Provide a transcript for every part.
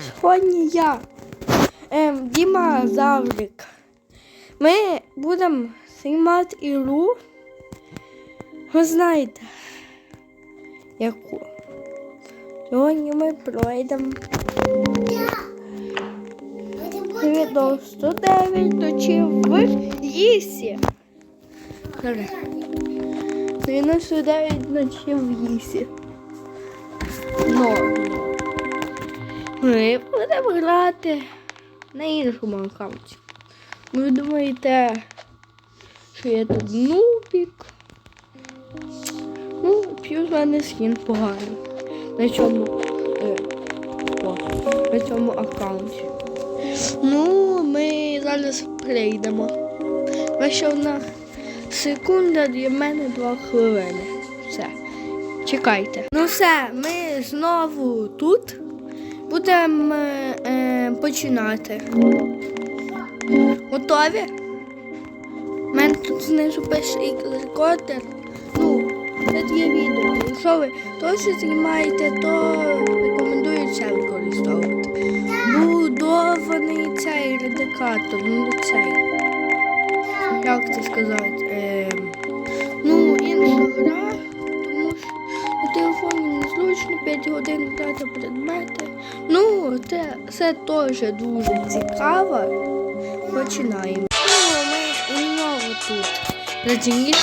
Сьогодні я, ем, Діма Заврик. Ми будемо знімати ігру. Ви знаєте, яку. Сьогодні ми пройдемо відео 109 ночів в лісі. Добре. 99 ночів в лісі. Ну, ми будемо грати на іншому аккаунті. Ви думаєте, що я тут нубік? Ну, п'ю з мене скін поганий. На цьому, е, о, на цьому аккаунті. Ну, ми зараз прийдемо. Лише одна секунда для мене два хвилини. Все. Чекайте. Ну все, ми знову тут. Будемо е, е, починати. Готові? У мене тут знизу пише рекордер. Ну, це є відео. Якщо ви точно знімаєте, то рекомендую це використовувати. Будований цей редикатор, ну цей. Як це сказати? Е, ну, інша гра, тому що на телефоні незручно 5 годин грати це, теж дуже цікаво. Починаємо. Ми знову тут. Зацініть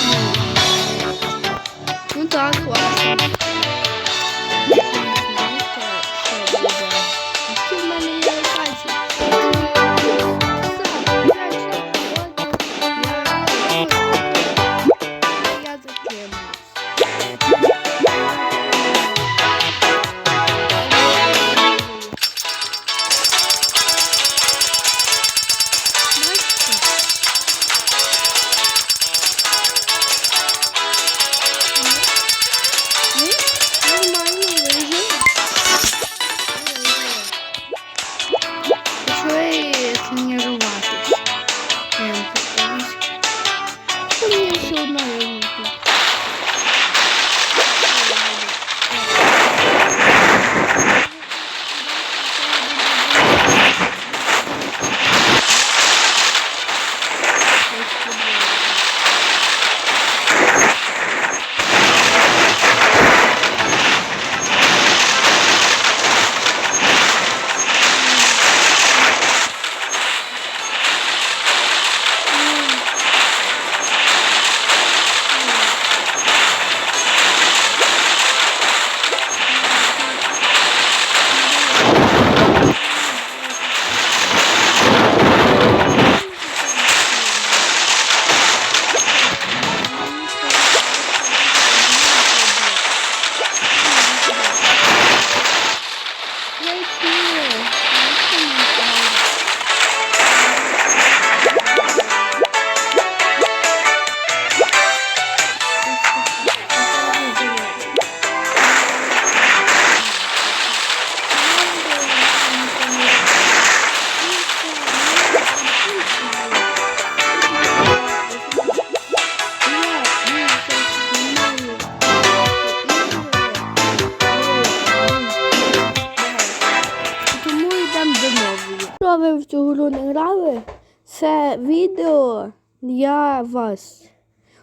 в цю гру не грали, це відео для вас.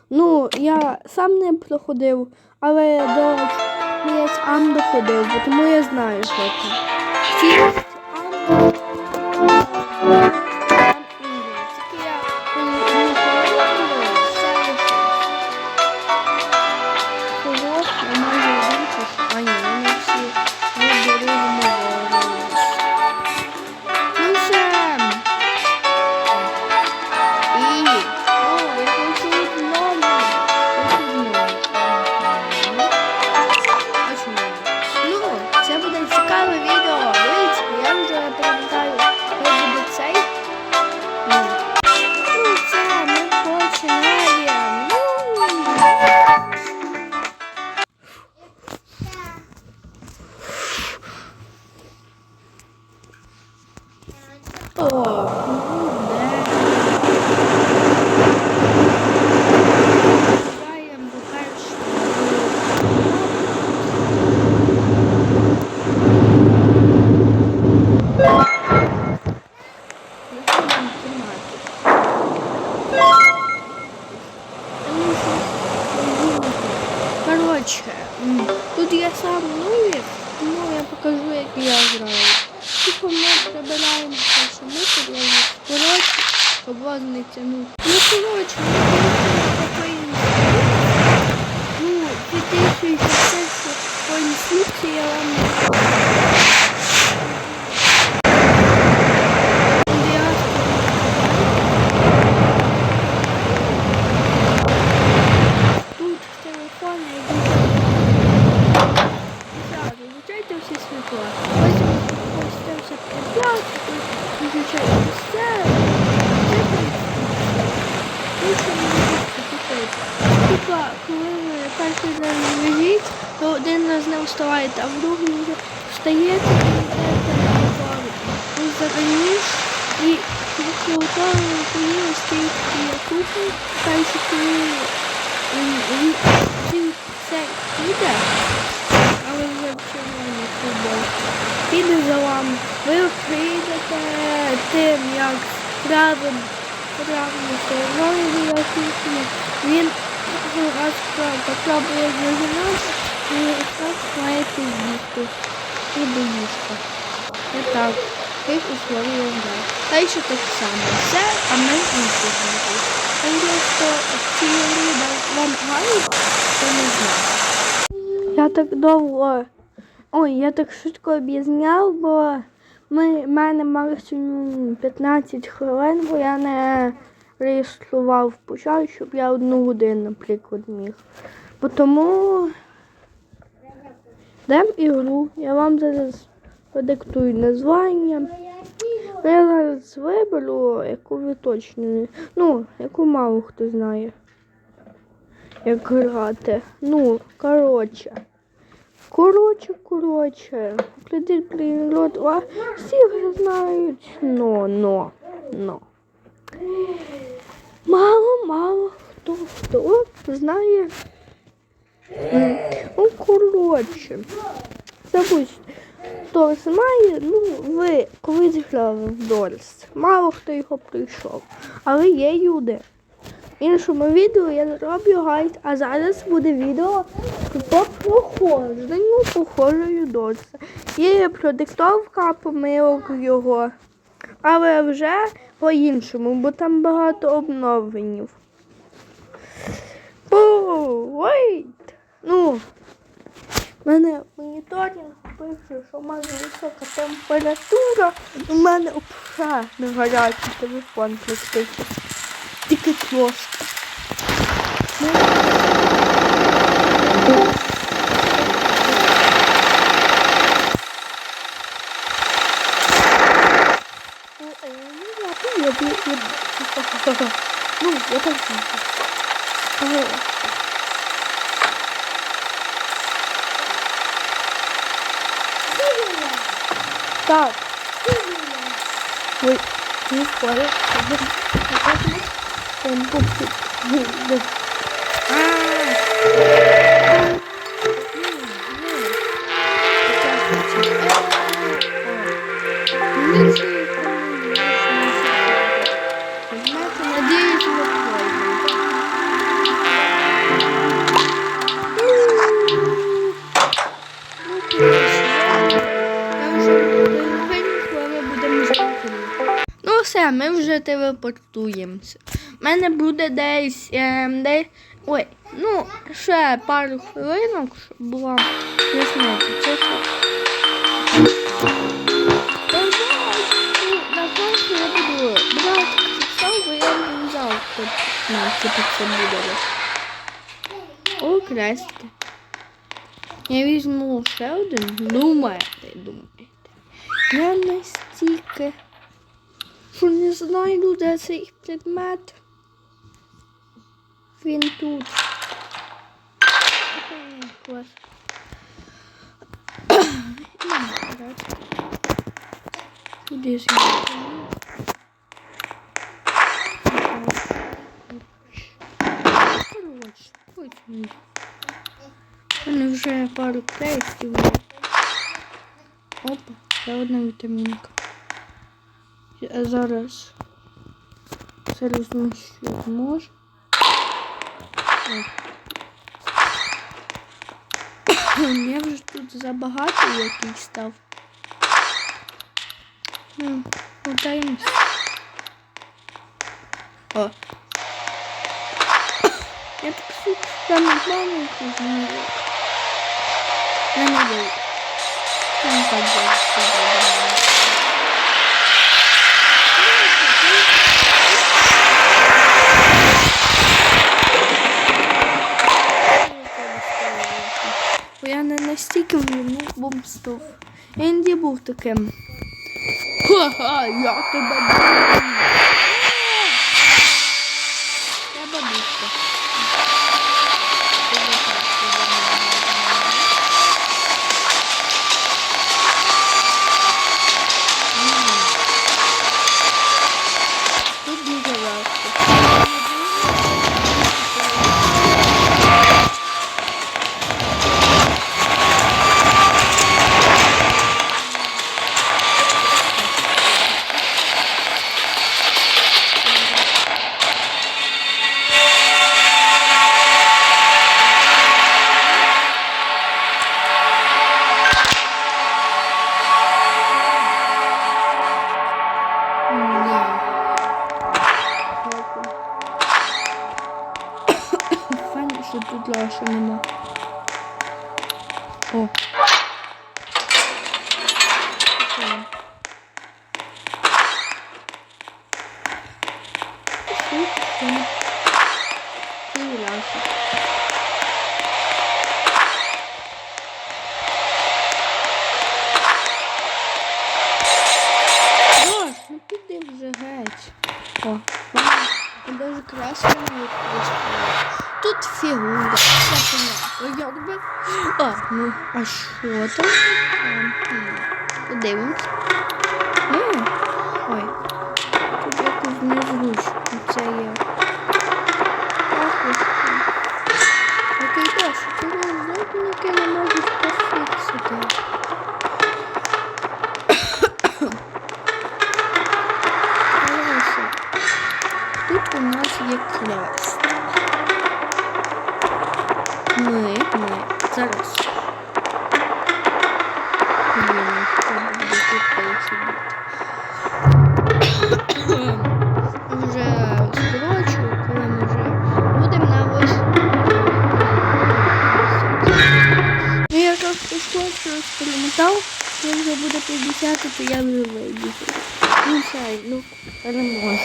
Ну, я сам не проходив, але до кінець Ам доходив, тому я знаю, що це. Ам. Коротше, тут я сам вивів, тому ну, я покажу, як я граю. Типу ми прибираємо те, що ми прибираємо. Коротше, обладнаний тянуть. Ну, коротше, ми Ну, 2016 конструкції я вам не поїли стоїть на кухні, далі коли м, м, він це піде, але вже в червоній футбол. Піде за вами. Ви прийдете тим, як правим, правильно стороною на кухні. Він раз потрапує в резонанс і так маєте їсти. І до ліжка. І так. Їх условия гра. Та й ще так само. Все, а ми інші граємо. Просто ці ігри вам грають, то не знаю. Я так довго. Ой, я так швидко об'ясняв, бо ми, в мене максимум 15 хвилин, бо я не реєстрував почав, щоб я одну годину, наприклад, міг. Бо тому дам ігру. Я вам зараз продиктую названня. Я зараз виберу, яку ви точно. Ну, яку мало хто знає. Як грати. Ну, коротше. Коротше, коротше. Прийдіть приймлот. А всі вже знають. Но, но, но. Мало, мало хто хто знає. Ну, коротше. Забудь, хто знає, ну, ви колись грали в Дорс. Мало хто його прийшов. Але є люди. В іншому відео я зроблю гайд, а зараз буде відео по проходженню похожою Дорса. Є продиктовка помилок його. Але вже по-іншому, бо там багато обновленів. Ну, в мене моніторинг пише, що в мене висока температура. У мене обша на гарячий телефон практично. Тільки трошки. Ну, ну, е, ну, ладно, я б- я б- Ну, я так знаю. Ага. Так. Ой, не спорю. Он купит. Надеюсь, Ми вже телепортуємося. У мене буде десь. Ем, десь ой, ну, ще пару хвилинок, щоб була ясниця. Це що? На перше я буду брати часов, бо я не взяв тут типу це буде. О, крестики. Я візьму ще один. Думаєте, думаєте. Я настільки, що не знайду, де цей предмет. Він тут. Клас. Куди пару крестів. є. Опа, ще одна вітамінка. Зараз це розміщу зможу. Я вже тут забагато якийсь став. Мотаємось. О. Я так су- саме маленьку знаю. Я не даю. Я не так даю. Настільки війну бомстов. Енді був таким. Ха-ха, я тебе що тут лаша нема. О. Ну. О, даже красно не Тут фігура. Я поняла. Як би. А, ну, а що там? Подивимось. Ой. Тут якось незручно. Це є. Це. Який теж. Тут розробники не можуть пофіксити. Тут у нас є квест. Ми, ми, зараз. Блін, треба буде тут пересидіти. Вже скорочу, коли ми вже будемо на ось. Ну, я як скорочу експериментал, коли вже буде 50, то я вже вийду. Ну, чай, ну, переможу.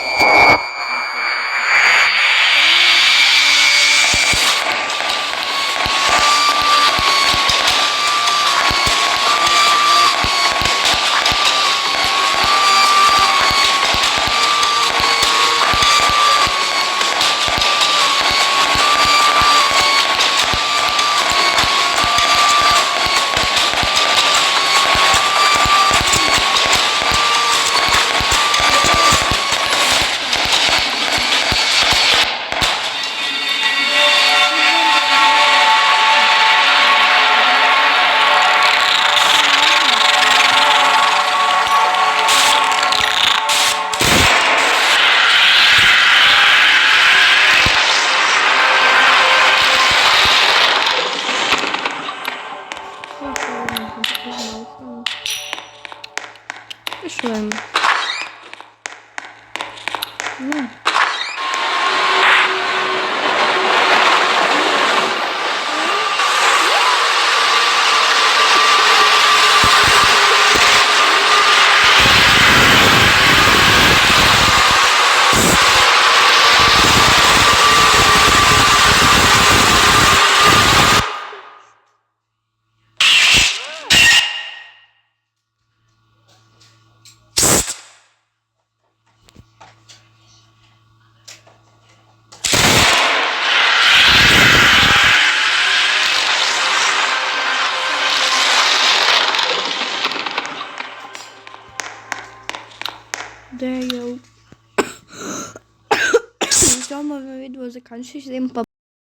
Пішли. Ну. Де я? На цьому